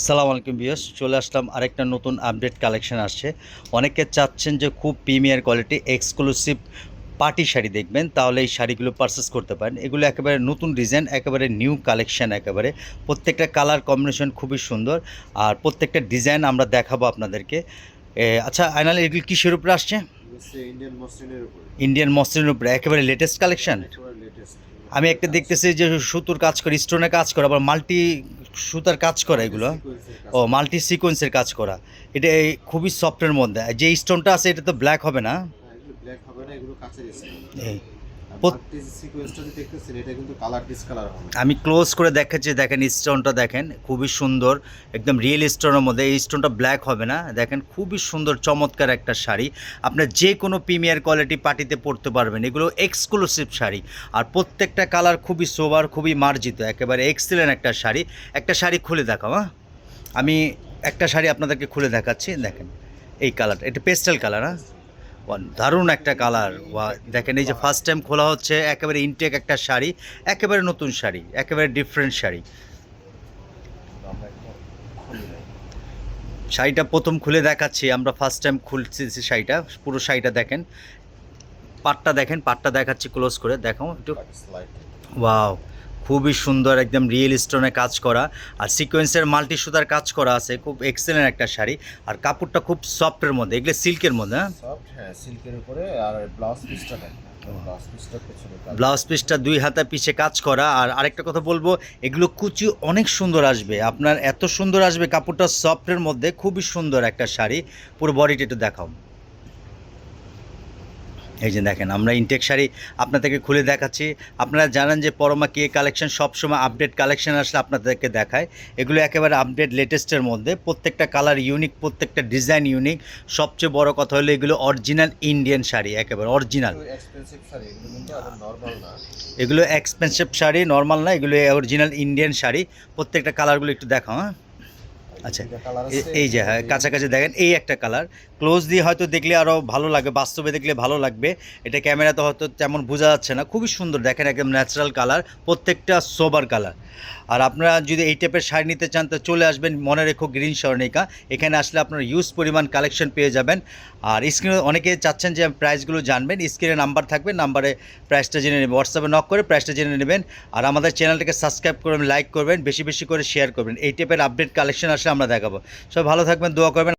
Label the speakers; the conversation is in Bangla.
Speaker 1: সালাম আলাইকুম বিয়স চলে আসলাম আরেকটা নতুন আপডেট কালেকশন আসছে। অনেকে চাচ্ছেন যে খুব premier quality exclusive party sari দেখবেন তাহলে এই শাড়িগুলো পারচেস করতে পারেন। এগুলো একেবারে নতুন ডিজাইন একেবারে নিউ কালেকশান একেবারে। প্রত্যেকটা কালার কম্বিনেশন খুবই সুন্দর। আর প্রত্যেকটা ডিজাইন আমরা দেখাবো আপনাদেরকে। আচ্ছা আইনাল এগুলো কিসের উপরে আসছে?
Speaker 2: ইন্ডিয়ান মসলিনের উপরে।
Speaker 1: ইন্ডিয়ান মসলিনের উপরে একেবারে লেটেস্ট কালেকশান আমি একটা দেখতেছি যে সুতোর কাজ করে স্টোনে কাজ করে আবার মাল্টি সুতার কাজ করা এগুলো। ও মাল্টি সিকোয়েন্সের কাজ করা। এটা এই খুবই সফটের মধ্যে। যে স্টোনটা আছে এটা তো ব্ল্যাক হবে না।
Speaker 2: ব্ল্যাক হবে না এগুলো কাঁচের
Speaker 1: আমি ক্লোজ করে দেখাচ্ছি দেখেন স্টোনটা দেখেন খুবই সুন্দর একদম রিয়েল স্টোনের মধ্যে। এই স্টোনটা ব্ল্যাক হবে না দেখেন খুবই সুন্দর চমৎকার একটা শাড়ি। আপনার যে কোনো প্রিমিয়ার কোয়ালিটি পার্টিতে পরতে পারবেন এগুলো এক্সক্লুসিভ শাড়ি। আর প্রত্যেকটা কালার খুবই সোবার খুবই মার্জিত একেবারে এক্সিলেন্ট একটা শাড়ি। একটা শাড়ি খুলে দেখাও হ্যাঁ? আমি একটা শাড়ি আপনাদেরকে খুলে দেখাচ্ছি দেখেন এই কালারটা এটা পেস্টাল কালার হ্যাঁ? দারুণ একটা কালার। দেখেন এই যে ফার্স্ট টাইম খোলা হচ্ছে একেবারে ইনটেক একটা শাড়ি একেবারে নতুন শাড়ি একেবারে ডিফারেন্ট শাড়ি। শাড়িটা প্রথম খুলে দেখাচ্ছি আমরা ফার্স্ট টাইম খুলছি শাড়িটা পুরো শাড়িটা দেখেন। পাটটা দেখেন পাটটা দেখাচ্ছি ক্লোজ করে দেখো একটু। ওয়াও খুবই সুন্দর একদম রিয়েল স্টোনে কাজ করা। আর সিকোয়েন্সের মাল্টি সুতার কাজ করা আছে খুব এক্সেলেন্ট একটা শাড়ি। আর কাপড়টা খুব সফটের মধ্যে এগুলো সিল্কের মধ্যে হ্যাঁ?
Speaker 2: হ্যাঁ সিল্কের উপরে আর ব্লাউজ পিসটা দেন ব্লাউজ পিসটা
Speaker 1: ব্লাউজ পিসটা দুই হাতা পিছে কাজ করা। আর আরেকটা কথা বলব এগুলো কুচি অনেক সুন্দর আসবে। আপনার এত সুন্দর আসবে কাপড়টা সফটের মধ্যে খুবই সুন্দর একটা শাড়ি। পুরো বডিটা একটু দেখাও। এই যে দেখেন আমরা ইনটেক শাড়ি আপনাদেরকে খুলে দেখাচ্ছি। আপনারা জানেন যে পরমা কে কালেকশন সবসময় আপডেট কালেকশন আসলে আপনাদেরকে দেখায়। এগুলো একেবারে আপডেট লেটেস্টের মধ্যে। প্রত্যেকটা কালার ইউনিক প্রত্যেকটা ডিজাইন ইউনিক সবচেয়ে বড় কথা হলো এগুলো অরিজিনাল ইন্ডিয়ান শাড়ি একেবারে অরিজিনাল
Speaker 2: এগুলো
Speaker 1: এক্সপেন্সিভ শাড়ি নর্মাল না। এগুলো অরিজিনাল ইন্ডিয়ান শাড়ি। প্রত্যেকটা কালারগুলো একটু দেখাও হ্যাঁ। আচ্ছা এই যে হ্যাঁ কাছাকাছি দেখেন এই একটা কালার ক্লোজ দিয়ে হয়তো দেখলে আরও ভালো লাগবে বাস্তবে দেখলে ভালো লাগবে। এটা ক্যামেরাতে হয়তো তেমন বোঝা যাচ্ছে না। খুবই সুন্দর দেখেন একদম ন্যাচারাল কালার প্রত্যেকটা সোবার কালার আর আপনারা যদি এই টাইপের শাড়ি নিতে চান তো চলে আসবেন মনে রেখো গ্রিন স্বর্ণিকা। এখানে আসলে আপনারা ইউজ পরিমাণ কালেকশন পেয়ে যাবেন। আর স্ক্রিনে অনেকে চাচ্ছেন যে প্রাইসগুলো জানবেন। স্ক্রিনে নাম্বার থাকবে নাম্বারে প্রাইসটা জেনে নেবেন। হোয়াটসঅ্যাপে নক করে প্রাইসটা জেনে নেবেন। আর আমাদের চ্যানেলটাকে সাবস্ক্রাইব করবেন লাইক করবেন বেশি বেশি করে শেয়ার করবেন। এই টাইপের আপডেট কালেকশন আসলে আমরা দেখাবো। সব ভালো থাকবেন দোয়া করবেন।